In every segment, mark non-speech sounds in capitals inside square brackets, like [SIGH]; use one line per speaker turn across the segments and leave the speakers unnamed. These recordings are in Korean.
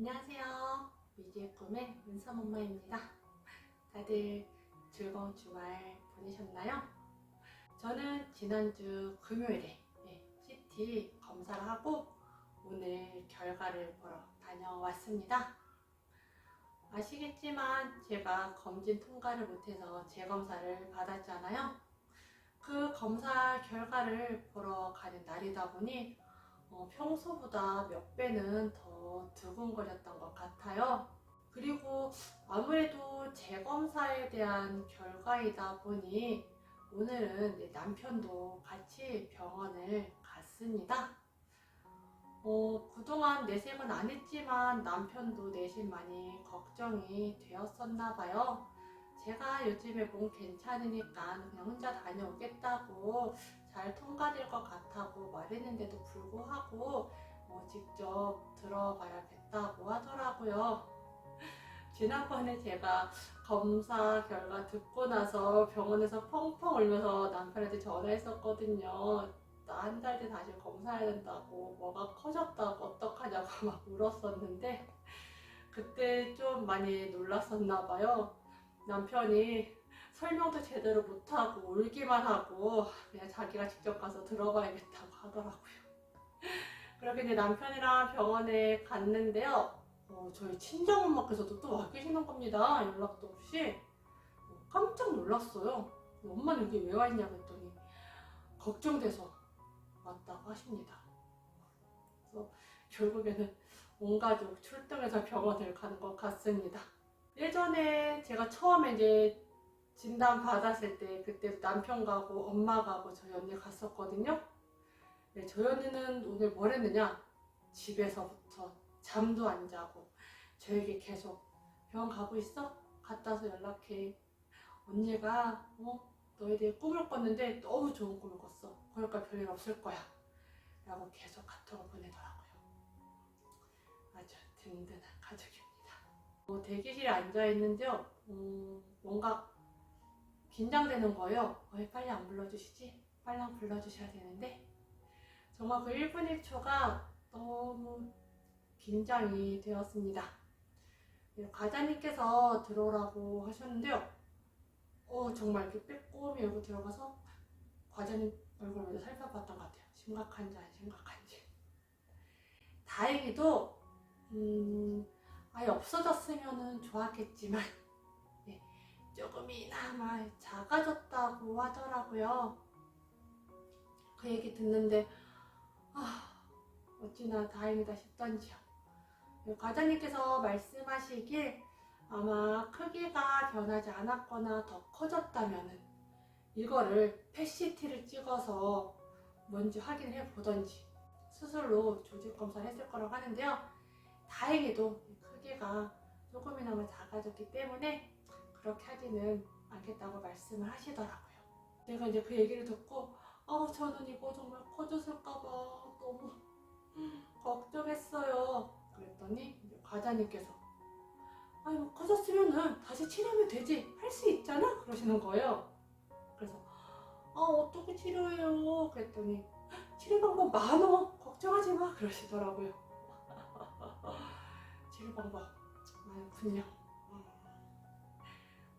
안녕하세요. 미지의 꿈의 은삼 엄마입니다. 다들 즐거운 주말 보내셨나요? 저는 지난주 금요일에 네, CT 검사를 하고 오늘 결과를 보러 다녀왔습니다. 아시겠지만 제가 검진 통과를 못해서 재검사를 받았잖아요. 그 검사 결과를 보러 가는 날이다 보니 어, 평소보다 몇 배는 더 두근거렸던 것 같아요. 그리고 아무래도 재검사에 대한 결과이다 보니 오늘은 내 남편도 같이 병원을 갔습니다. 어, 그동안 내색은 안 했지만 남편도 내심 많이 걱정이 되었었나 봐요. 제가 요즘에 몸 괜찮으니까 그냥 혼자 다녀오겠다고 잘 통과될 것 같다고 말했는데도 불구하고 어, 직접 들어봐야겠다고 하더라고요. [LAUGHS] 지난번에 제가 검사 결과 듣고 나서 병원에서 펑펑 울면서 남편한테 전화했었거든요. 나 한 달 뒤에 다시 검사해야 된다고 뭐가 커졌다고 어떡하냐고 [LAUGHS] 막 울었었는데 그때 좀 많이 놀랐었나 봐요. 남편이 설명도 제대로 못하고 울기만 하고 그냥 자기가 직접 가서 들어봐야겠다고 하더라고요. [LAUGHS] 그렇게 이제 남편이랑 병원에 갔는데요. 어, 저희 친정엄마께서도 또 와 계시는 겁니다. 연락도 없이. 어, 깜짝 놀랐어요. 엄마는 여기 왜 와 있냐고 했더니 걱정돼서 왔다고 하십니다. 그래서 결국에는 온 가족 출동해서 병원을 가는 것 같습니다. 예전에 제가 처음에 이제 진단 받았을 때 그때 남편 가고 엄마 가고 저희 언니 갔었거든요. 네, 저희 언니는 오늘 뭘 했느냐? 집에서부터 잠도 안 자고 저에게 계속 병원 가고 있어? 갔다 와서 연락해. 언니가 어? 너에 대해 꿈을 꿨는데 너무 좋은 꿈을 꿨어. 그러니까 별일 없을 거야. 라고 계속 카톡을 보내더라고요. 아주 든든한 가족입니다. 어, 대기실에 앉아 있는데요. 음, 뭔가 긴장되는 거예요. 왜 빨리 안 불러주시지? 안 불러주셔야 되는데. 정말 그 1분 1초가 너무 긴장이 되었습니다. 네, 과장님께서 들어오라고 하셨는데요. 어, 정말 이렇게 빼꼼히 열고 들어가서 과장님 얼굴 먼저 살펴봤던 것 같아요. 심각한지 안 심각한지. 다행히도, 음, 아예 없어졌으면 좋았겠지만, 네, 조금이나마 작아졌다고 하더라고요. 그 얘기 듣는데, 아, 어찌나 다행이다 싶던지요. 네, 과장님께서 말씀하시길 아마 크기가 변하지 않았거나 더 커졌다면은 이거를 PET-CT를 찍어서 뭔지 확인해 보던지 수술로 조직 검사를 했을 거라고 하는데요. 다행히도 크기가 조금이나마 작아졌기 때문에 그렇게 하지는 않겠다고 말씀을 하시더라고요. 제가 이제 그 얘기를 듣고 아 저는 이거 정말 커졌을까봐 너무 [LAUGHS] 걱정했어요. 그랬더니 과장님께서 아니 뭐 커졌으면은 다시 치료하면 되지 할 수 있잖아 그러시는 거예요. 그래서 아 어떻게 치료해요? 그랬더니 치료 방법 많어 걱정하지 마 그러시더라고요. [LAUGHS] 치료 방법 많군요.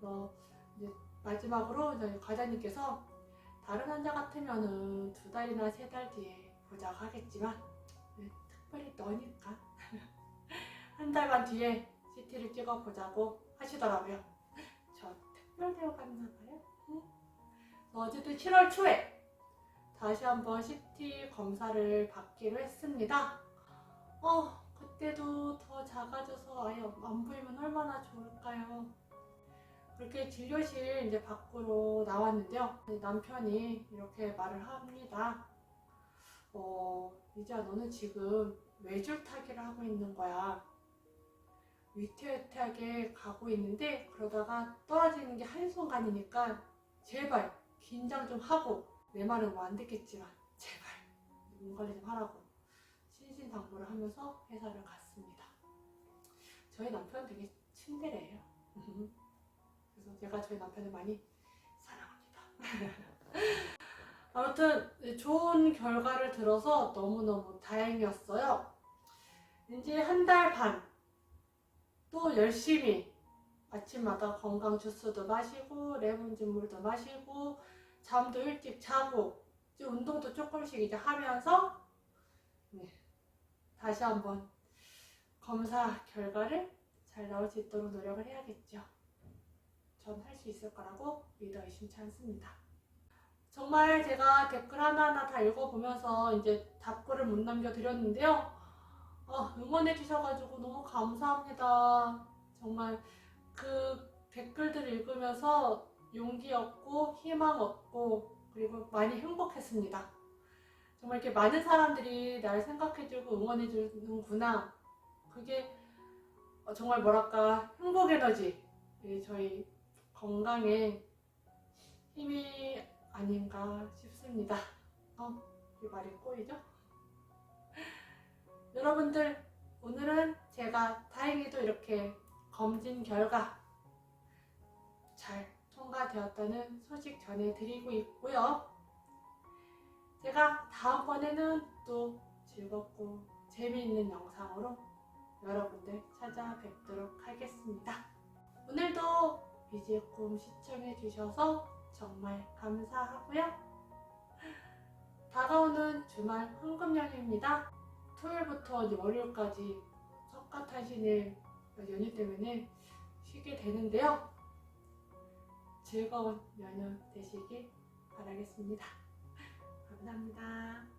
음. 어, 이제 마지막으로 저희 과장님께서 다른 환자 같으면은 두 달이나 세 달 뒤에 보자고 하겠지만 네, 특별히 너니까 [LAUGHS] 한 달만 뒤에 CT를 찍어 보자고 하시더라고요. 저 특별 대우 갔나 봐요. 응? 어쨌든 7월 초에 다시 한번 CT 검사를 받기로 했습니다. 어, 그때도 더 작아져서 아예 안 보이면 얼마나 좋을까요? 그렇게 진료실 이제 밖으로 나왔는데요. 남편이 이렇게 말을 합니다. 어, 이제야 너는 지금 외줄타기를 하고 있는 거야. 위태위태하게 가고 있는데 그러다가 떨어지는 게 한순간이니까 제발 긴장 좀 하고 내 말은 뭐 안 듣겠지만 제발 몸 관리 좀 하라고 신신당부를 하면서 회사를 갔습니다. 저희 남편 되게 츤데레예요. [LAUGHS] 제가 저희 남편을 많이 사랑합니다. [LAUGHS] 아무튼 좋은 결과를 들어서 너무너무 다행이었어요. 이제 한 달 반 또 열심히 아침마다 건강 주스도 마시고 레몬즙 물도 마시고 잠도 일찍 자고 이제 운동도 조금씩 이제 하면서 네, 다시 한번 검사 결과를 잘 나올 수 있도록 노력을 해야겠죠. 전 할 수 있을 거라고 믿어 의심치 않습니다. 정말 제가 댓글 하나하나 다 읽어보면서 이제 답글을 못 남겨드렸는데요. 어, 응원해주셔가지고 너무 감사합니다. 정말 그 댓글들을 읽으면서 용기 얻고 희망 얻고 그리고 많이 행복했습니다. 정말 이렇게 많은 사람들이 날 생각해주고 응원해주는구나. 그게 어, 정말 뭐랄까 행복 에너지 이 저희 건강에 힘이 아닌가 싶습니다. 어, 이 말이 꼬이죠? [LAUGHS] 여러분들 오늘은 제가 다행히도 이렇게 검진 결과 잘 통과되었다는 소식 전해드리고 있고요. 제가 다음번에는 또 즐겁고 재미있는 영상으로 여러분들 찾아뵙도록 하겠습니다. 꿈 시청해주셔서 정말 감사하고요. 다가오는 주말 황금연휴입니다. 토요일부터 월요일까지 석가탄신일 연휴 때문에 쉬게 되는데요. 즐거운 연휴 되시길 바라겠습니다. 감사합니다.